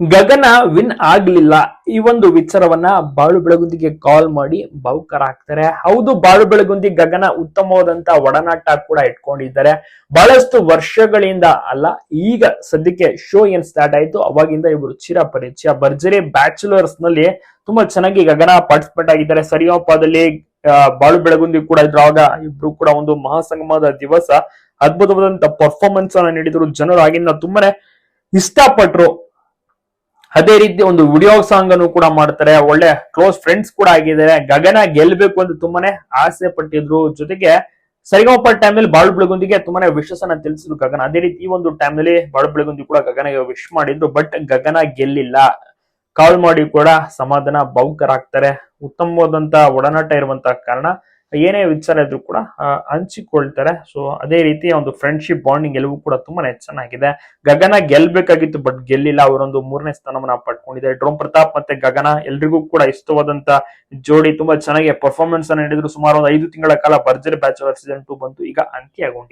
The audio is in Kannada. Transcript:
ಗಗನ ವಿನ್ ಆಗ್ಲಿಲ್ಲ. ಈ ಒಂದು ವಿಚಾರವನ್ನ ಬಾಳು ಬೆಳಗುಂದಿಗೆ ಕಾಲ್ ಮಾಡಿ ಭಾವುಕರಾಗ್ತಾರೆ ಹೌದು, ಬಾಳು ಬೆಳಗುಂದಿ ಗಗನ ಉತ್ತಮವಾದಂತ ಒಡನಾಟ ಕೂಡ ಇಟ್ಕೊಂಡಿದ್ದಾರೆ. ಬಹಳಷ್ಟು ವರ್ಷಗಳಿಂದ ಅಲ್ಲ, ಈಗ ಸದ್ಯಕ್ಕೆ ಶೋ ಏನ್ ಸ್ಟಾರ್ಟ್ ಆಯ್ತು? ಅವಾಗಿಂದ ಇವರು ಚಿರ ಪರಿಚಯ. ಭರ್ಜರಿ ಬ್ಯಾಚುಲರ್ಸ್ನಲ್ಲಿ ತುಂಬಾ ಚೆನ್ನಾಗಿ ಗಗನ ಪಾರ್ಟಿಸಿಪೇಟ್ ಆಗಿದ್ದಾರೆ. ಸರಿಯಪ್ಪದಲ್ಲಿ ಬಾಳು ಬೆಳಗುಂದಿ ಕೂಡ ಇದ್ರು. ಆಗ ಇಬ್ರು ಕೂಡ ಒಂದು ಮಹಾಸಂಗಮದ ದಿವಸ ಅದ್ಭುತವಾದಂತ ಪರ್ಫಾರ್ಮೆನ್ಸ್ ಅನ್ನ ನೀಡಿದ್ರು. ಜನರು ಆಗಿನ ತುಂಬಾನೇ ಇಷ್ಟಪಟ್ರು. ಅದೇ ರೀತಿ ಒಂದು ವಿಡಿಯೋ ಸಾಂಗ್ ಅನ್ನು ಕೂಡ ಮಾಡ್ತಾರೆ. ಒಳ್ಳೆ ಕ್ಲೋಸ್ ಫ್ರೆಂಡ್ಸ್ ಕೂಡ ಆಗಿದ್ದಾರೆ. ಗಗನ ಗೆಲ್ಬೇಕು ಅಂತ ತುಂಬಾನೇ ಆಸೆ ಪಟ್ಟಿದ್ರು. ಜೊತೆಗೆ ಸರಿಗಮಪ್ಪ ಟೈಮ್ನಲ್ಲಿ ಬಾಳು ಬೆಳಗುಂದಿಗೆ ತುಂಬಾನೇ ಅನ್ನ ತಿಳಿಸಿದ್ರು ಗಗನ. ಅದೇ ರೀತಿ ಈ ಒಂದು ಟೈಮ್ನಲ್ಲಿ ಬಾಳು ಬೆಳಗುಂದಿ ಕೂಡ ಗಗನಗೆ ವಿಶ್ ಮಾಡಿದ್ರು ಬಟ್ ಗಗನ ಗೆಲ್ಲಿಲ್ಲ. ಕಾಲ್ ಮಾಡಿ ಕೂಡ ಸಮಾಧಾನ ಭಾವುಕರಾಗ್ತಾರೆ ಉತ್ತಮವಾದಂತ ಒಡನಾಟ ಇರುವಂತ ಕಾರಣ ಏನೇ ವಿಚಾರ ಇದ್ರು ಕೂಡ ಹಂಚಿಕೊಳ್ತಾರೆ. ಸೊ ಅದೇ ರೀತಿ ಒಂದು ಫ್ರೆಂಡ್ಶಿಪ್ ಬಾಂಡಿಂಗ್ ಎಲ್ಲವೂ ಕೂಡ ತುಂಬಾನೇ ಚೆನ್ನಾಗಿದೆ. ಗಗನ ಗೆಲ್ಬೇಕಾಗಿತ್ತು ಬಟ್ ಗೆಲ್ಲಿಲ್ಲ. ಅವರೊಂದು ಮೂರನೇ ಸ್ಥಾನವನ್ನ ಪಡ್ಕೊಂಡಿದ್ದಾರೆ. ಡ್ರೋಮ್ ಪ್ರತಾಪ್ ಮತ್ತೆ ಗಗನ ಎಲ್ರಿಗೂ ಕೂಡ ಇಷ್ಟವಾದಂತ ಜೋಡಿ ತುಂಬಾ ಚೆನ್ನಾಗಿ ಪರ್ಫಾರ್ಮೆನ್ಸ್ ಅನ್ನ ನೀಡಿದ್ರು. ಸುಮಾರು ಒಂದು ಐದು ತಿಂಗಳ ಕಾಲ ಭರ್ಜರಿ ಬ್ಯಾಚುಲರ್ ಸೀಸನ್ ಟೂ ಬಂತು. ಈಗ ಅಂತ್ಯಗೊಂಡಿದೆ.